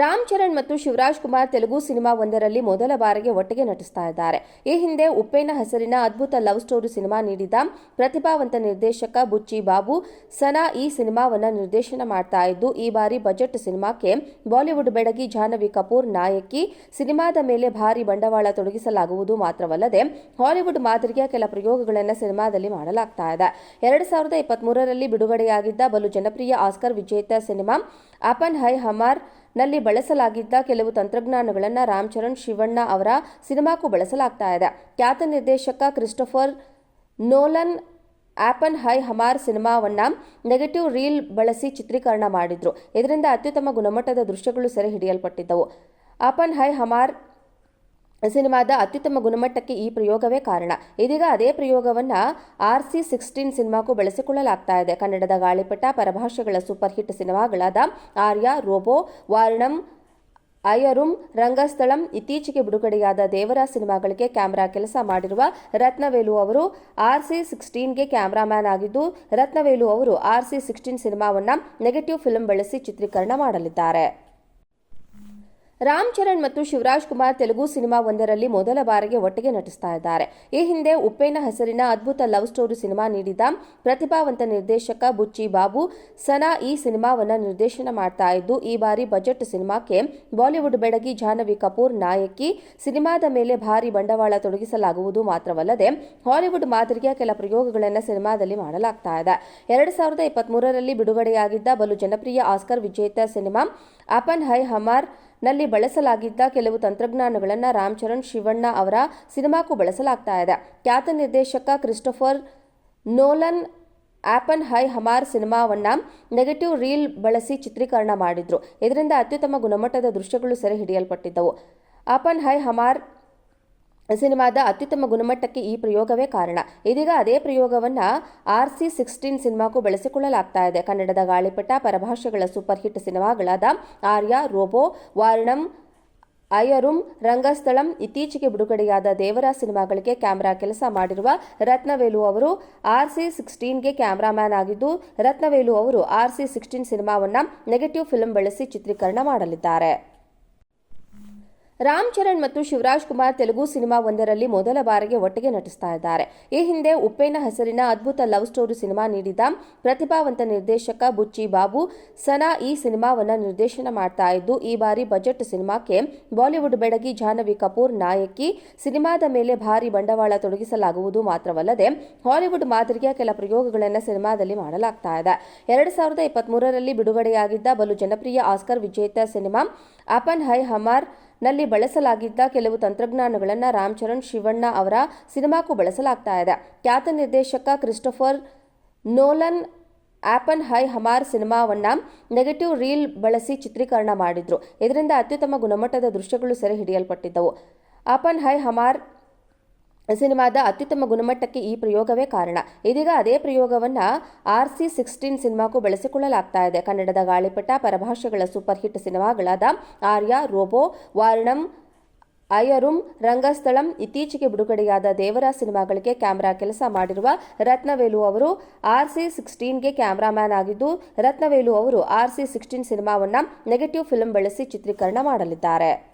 ರಾಮ್ ಚರಣ್ ಮತ್ತು ಶಿವರಾಜ್ ಕುಮಾರ್ ತೆಲುಗು ಸಿನಿಮಾ ಒಂದರಲ್ಲಿ ಮೊದಲ ಬಾರಿಗೆ ಒಟ್ಟಿಗೆ ನಟಿಸ್ತಾ ಇದ್ದಾರೆ. ಈ ಹಿಂದೆ ಉಪ್ಪೇನ ಹೆಸರಿನ ಅದ್ಭುತ ಲವ್ ಸ್ಟೋರಿ ಸಿನಿಮಾ ನೀಡಿದ ಪ್ರತಿಭಾವಂತ ನಿರ್ದೇಶಕ ಬುಚ್ಚಿ ಬಾಬು, ಸನಾ ಈ ಸಿನಿಮಾವನ್ನು ನಿರ್ದೇಶನ ಮಾಡ್ತಾ ಇದ್ದು, ಈ ಬಾರಿ ಬಜೆಟ್ ಸಿನಿಮಾಕ್ಕೆ ಬಾಲಿವುಡ್ ಬೆಡಗಿ ಜಾಹ್ನವಿ ಕಪೂರ್ ನಾಯಕಿ ಸಿನಿಮಾದ ಮೇಲೆ ಭಾರಿ ಬಂಡವಾಳ ತೊಡಗಿಸಲಾಗುವುದು ಮಾತ್ರವಲ್ಲದೆ, ಹಾಲಿವುಡ್ ಮಾದರಿಯ ಕೆಲ ಪ್ರಯೋಗಗಳನ್ನು ಸಿನಿಮಾದಲ್ಲಿ ಮಾಡಲಾಗ್ತಾ ಇದೆ. ಎರಡು ಸಾವಿರದ ಇಪ್ಪತ್ತ್ಮೂರರಲ್ಲಿ ಬಿಡುಗಡೆಯಾಗಿದ್ದ ಬಲು ಜನಪ್ರಿಯ ಆಸ್ಕರ್ ವಿಜೇತ ಸಿನಿಮಾ ಅಪನ್ ಹೈ ಹಮಾರ್ ನಲ್ಲಿ ಬಳಸಲಾಗಿದ್ದ ಕೆಲವು ತಂತ್ರಜ್ಞಾನಗಳನ್ನು ರಾಮ್ ಚರಣ್ ಶಿವಣ್ಣ ಅವರ ಸಿನಿಮಾಕ್ಕೂ ಬಳಸಲಾಗ್ತಾ ಇದೆ. ಖ್ಯಾತ ನಿರ್ದೇಶಕ Christopher Nolan Oppenheimer ಸಿನಿಮಾವನ್ನು ನೆಗೆಟಿವ್ ರೀಲ್ ಬಳಸಿ ಚಿತ್ರೀಕರಣ ಮಾಡಿದ್ರು. ಇದರಿಂದ ಅತ್ಯುತ್ತಮ ಗುಣಮಟ್ಟದ ದೃಶ್ಯಗಳು ಸೆರೆ ಹಿಡಿಯಲ್ಪಟ್ಟಿದ್ದವು. ಆಪನ್ ಹೈ ಹಮಾರ್ ಸಿನಿಮಾದ ಅತ್ಯುತ್ತಮ ಗುಣಮಟ್ಟಕ್ಕೆ ಈ ಪ್ರಯೋಗವೇ ಕಾರಣ. ಇದೀಗ ಅದೇ ಪ್ರಯೋಗವನ್ನ ಆರ್ ಸಿ ಸಿಕ್ಸ್ಟೀನ್ ಸಿನಿಮಾಕ್ಕೂ ಬಳಸಿಕೊಳ್ಳಲಾಗ್ತಾ ಇದೆ. ಕನ್ನಡದ ಗಾಳಿಪಟ, ಪರಭಾಷೆಗಳ ಸೂಪರ್ ಹಿಟ್ ಸಿನಿಮಾಗಳಾದ ಆರ್ಯ, ರೋಬೋ, ವಾರ್ಣಂ, ಅಯರುಂ, ರಂಗಸ್ಥಳಂ ಇತ್ತೀಚೆಗೆ ಬಿಡುಗಡೆಯಾದ ದೇವರ ಸಿನಿಮಾಗಳಿಗೆ ಕ್ಯಾಮರಾ ಕೆಲಸ ಮಾಡಿರುವ ರತ್ನವೇಲು ಅವರು ಆರ್ ಸಿ ಸಿಕ್ಸ್ಟೀನ್ಗೆ ಕ್ಯಾಮ್ರಾಮ್ಯಾನ್ ಆಗಿದ್ದು, ರತ್ನವೇಲು ಅವರು ಆರ್ ಸಿ ಸಿಕ್ಸ್ಟೀನ್ ಸಿನಿಮಾವನ್ನು ನೆಗೆಟಿವ್ ಫಿಲ್ಮ್ ಬಳಸಿ ಚಿತ್ರೀಕರಣ ಮಾಡಲಿದ್ದಾರೆ. ರಾಮ್ ಚರಣ್ ಮತ್ತು ಶಿವರಾಜ್ ಕುಮಾರ್ ತೆಲುಗು ಸಿನಿಮಾ ಒಂದರಲ್ಲಿ ಮೊದಲ ಬಾರಿಗೆ ಒಟ್ಟಿಗೆ ನಟಿಸ್ತಾ ಇದ್ದಾರೆ. ಈ ಹಿಂದೆ ಉಪ್ಪೇನ ಹೆಸರಿನ ಅದ್ಭುತ ಲವ್ ಸ್ಟೋರಿ ಸಿನಿಮಾ ನೀಡಿದ ಪ್ರತಿಭಾವಂತ ನಿರ್ದೇಶಕ ಬುಚ್ಚಿ ಬಾಬು, ಸನಾ ಈ ಸಿನಿಮಾವನ್ನ ನಿರ್ದೇಶನ ಮಾಡ್ತಾ ಇದ್ದು, ಈ ಬಾರಿ ಬಜೆಟ್ ಸಿನಿಮಾಕ್ಕೆ ಬಾಲಿವುಡ್ ಬೆಡಗಿ ಜಾಹ್ನವಿ ಕಪೂರ್ ನಾಯಕಿ ಸಿನಿಮಾದ ಮೇಲೆ ಭಾರಿ ಬಂಡವಾಳ ತೊಡಗಿಸಲಾಗುವುದು ಮಾತ್ರವಲ್ಲದೆ, ಹಾಲಿವುಡ್ ಮಾದರಿಯ ಕೆಲ ಪ್ರಯೋಗಗಳನ್ನು ಸಿನಿಮಾದಲ್ಲಿ ಮಾಡಲಾಗ್ತಾ ಇದೆ. ಎರಡು ಸಾವಿರದ ಇಪ್ಪತ್ತ್ಮೂರರಲ್ಲಿ ಬಿಡುಗಡೆಯಾಗಿದ್ದ ಬಲು ಜನಪ್ರಿಯ ಆಸ್ಕರ್ ವಿಜೇತ ಸಿನಿಮಾ ಅಪನ್ ಹೈ ಹಮಾರ್ ನಲ್ಲಿ ಬಳಸಲಾಗಿದ್ದ ಕೆಲವು ತಂತ್ರಜ್ಞಾನಗಳನ್ನು ರಾಮ್ ಚರಣ್ ಶಿವಣ್ಣ ಅವರ ಸಿನಿಮಾಕ್ಕೂ ಬಳಸಲಾಗ್ತಾ ಇದೆ. ಖ್ಯಾತ ನಿರ್ದೇಶಕ Christopher Nolan Oppenheimer ಸಿನಿಮಾವನ್ನು ನೆಗೆಟಿವ್ ರೀಲ್ ಬಳಸಿ ಚಿತ್ರೀಕರಣ ಮಾಡಿದ್ರು. ಇದರಿಂದ ಅತ್ಯುತ್ತಮ ಗುಣಮಟ್ಟದ ದೃಶ್ಯಗಳು ಸೆರೆ ಹಿಡಿಯಲ್ಪಟ್ಟಿದ್ದವು. ಆಪನ್ ಹೈ ಹಮಾರ್ ಸಿನಿಮಾದ ಅತ್ಯುತ್ತಮ ಗುಣಮಟ್ಟಕ್ಕೆ ಈ ಪ್ರಯೋಗವೇ ಕಾರಣ. ಇದೀಗ ಅದೇ ಪ್ರಯೋಗವನ್ನ ಆರ್ ಸಿ ಸಿಕ್ಸ್ಟೀನ್ ಸಿನಿಮಾಕ್ಕೂ ಬಳಸಿಕೊಳ್ಳಲಾಗ್ತಾ ಇದೆ. ಕನ್ನಡದ ಗಾಳಿಪಟ ಪರಭಾಷೆಗಳ ಸೂಪರ್ ಹಿಟ್ ಸಿನಿಮಾಗಳಾದ ಆರ್ಯ, ರೋಬೋ, ವಾರ್ಣಂ, ಅಯರುಂ, ರಂಗಸ್ಥಳಂ ಇತ್ತೀಚೆಗೆ ಬಿಡುಗಡೆಯಾದ ದೇವರ ಸಿನಿಮಾಗಳಿಗೆ ಕ್ಯಾಮರಾ ಕೆಲಸ ಮಾಡಿರುವ ರತ್ನವೇಲು ಅವರು ಆರ್ ಸಿ ಸಿಕ್ಸ್ಟೀನ್ಗೆ ಕ್ಯಾಮ್ರಾಮ್ಯಾನ್ ಆಗಿದ್ದು, ರತ್ನವೇಲು ಅವರು ಆರ್ ಸಿ ಸಿಕ್ಸ್ಟೀನ್ ಸಿನಿಮಾವನ್ನು ನೆಗೆಟಿವ್ ಫಿಲ್ಮ್ ಬಳಸಿ ಚಿತ್ರೀಕರಣ ಮಾಡಲಿದ್ದಾರೆ. ರಾಮ್ ಚರಣ್ ಮತ್ತು ಶಿವರಾಜ್ ಕುಮಾರ್ ತೆಲುಗು ಸಿನಿಮಾ ಒಂದರಲ್ಲಿ ಮೊದಲ ಬಾರಿಗೆ ಒಟ್ಟಿಗೆ ನಟಿಸ್ತಾ ಇದ್ದಾರೆ. ಈ ಹಿಂದೆ ಉಪ್ಪೇನ ಹೆಸರಿನ ಅದ್ಭುತ ಲವ್ ಸ್ಟೋರಿ ಸಿನಿಮಾ ನೀಡಿದ ಪ್ರತಿಭಾವಂತ ನಿರ್ದೇಶಕ ಬುಚ್ಚಿ ಬಾಬು, ಸನಾ ಈ ಸಿನಿಮಾವನ್ನ ನಿರ್ದೇಶನ ಮಾಡ್ತಾ ಇದ್ದು, ಈ ಬಾರಿ ಬಜೆಟ್ ಸಿನಿಮಾಕ್ಕೆ ಬಾಲಿವುಡ್ ಬೆಡಗಿ ಜಾಹ್ನವಿ ಕಪೂರ್ ನಾಯಕಿ ಸಿನಿಮಾದ ಮೇಲೆ ಭಾರಿ ಬಂಡವಾಳ ತೊಡಗಿಸಲಾಗುವುದು ಮಾತ್ರವಲ್ಲದೆ, ಹಾಲಿವುಡ್ ಮಾದರಿಯ ಕೆಲ ಪ್ರಯೋಗಗಳನ್ನು ಸಿನಿಮಾದಲ್ಲಿ ಮಾಡಲಾಗ್ತಾ ಇದೆ. ಎರಡು ಸಾವಿರದ ಇಪ್ಪತ್ತ್ಮೂರರಲ್ಲಿ ಬಿಡುಗಡೆಯಾಗಿದ್ದ ಬಲು ಜನಪ್ರಿಯ ಆಸ್ಕರ್ ವಿಜೇತ ಸಿನಿಮಾ ಅಪನ್ ಹೈ ಹಮಾರ್ ನಲ್ಲಿ ಬಳಸಲಾಗಿದ್ದ ಕೆಲವು ತಂತ್ರಜ್ಞಾನಗಳನ್ನು ರಾಮ್ ಚರಣ್, ಶಿವಣ್ಣ ಅವರ ಸಿನಿಮಾಕ್ಕೂ ಬಳಸಲಾಗ್ತಾ ಇದೆ. ಖ್ಯಾತ ನಿರ್ದೇಶಕ Christopher Nolan Oppenheimer ಸಿನಿಮಾವನ್ನು ನೆಗೆಟಿವ್ ರೀಲ್ ಬಳಸಿ ಚಿತ್ರೀಕರಣ ಮಾಡಿದ್ರು. ಇದರಿಂದ ಅತ್ಯುತ್ತಮ ಗುಣಮಟ್ಟದ ದೃಶ್ಯಗಳು ಸೆರೆ ಹಿಡಿಯಲ್ಪಟ್ಟಿದ್ದವು. ಆಪನ್ ಹೈ ಹಮಾರ್ ಸಿನಿಮಾದ ಅತ್ಯುತ್ತಮ ಗುಣಮಟ್ಟಕ್ಕೆ ಈ ಪ್ರಯೋಗವೇ ಕಾರಣ. ಇದೀಗ ಅದೇ ಪ್ರಯೋಗವನ್ನ ಆರ್ ಸಿ ಸಿಕ್ಸ್ಟೀನ್ ಸಿನಿಮಾಕ್ಕೂ ಬಳಸಿಕೊಳ್ಳಲಾಗ್ತಾ ಇದೆ. ಕನ್ನಡದ ಗಾಳಿಪಟ, ಪರಭಾಷೆಗಳ ಸೂಪರ್ ಹಿಟ್ ಸಿನಿಮಾಗಳಾದ ಆರ್ಯ, ರೋಬೋ, ವಾರ್ಣಂ, ಅಯರುಂ, ರಂಗಸ್ಥಳಂ ಇತ್ತೀಚೆಗೆ ಬಿಡುಗಡೆಯಾದ ದೇವರ ಸಿನಿಮಾಗಳಿಗೆ ಕ್ಯಾಮೆರಾ ಕೆಲಸ ಮಾಡಿರುವ ರತ್ನವೇಲು ಅವರು ಆರ್ ಸಿ ಸಿಕ್ಸ್ಟೀನ್ಗೆ ಕ್ಯಾಮ್ರಾಮ್ಯಾನ್ ಆಗಿದ್ದು, ರತ್ನವೇಲು ಅವರು ಆರ್ ಸಿ ಸಿಕ್ಸ್ಟೀನ್ ಸಿನಿಮಾವನ್ನು ನೆಗೆಟಿವ್ ಫಿಲ್ಮ್ ಬಳಸಿ ಚಿತ್ರೀಕರಣ ಮಾಡಲಿದ್ದಾರೆ.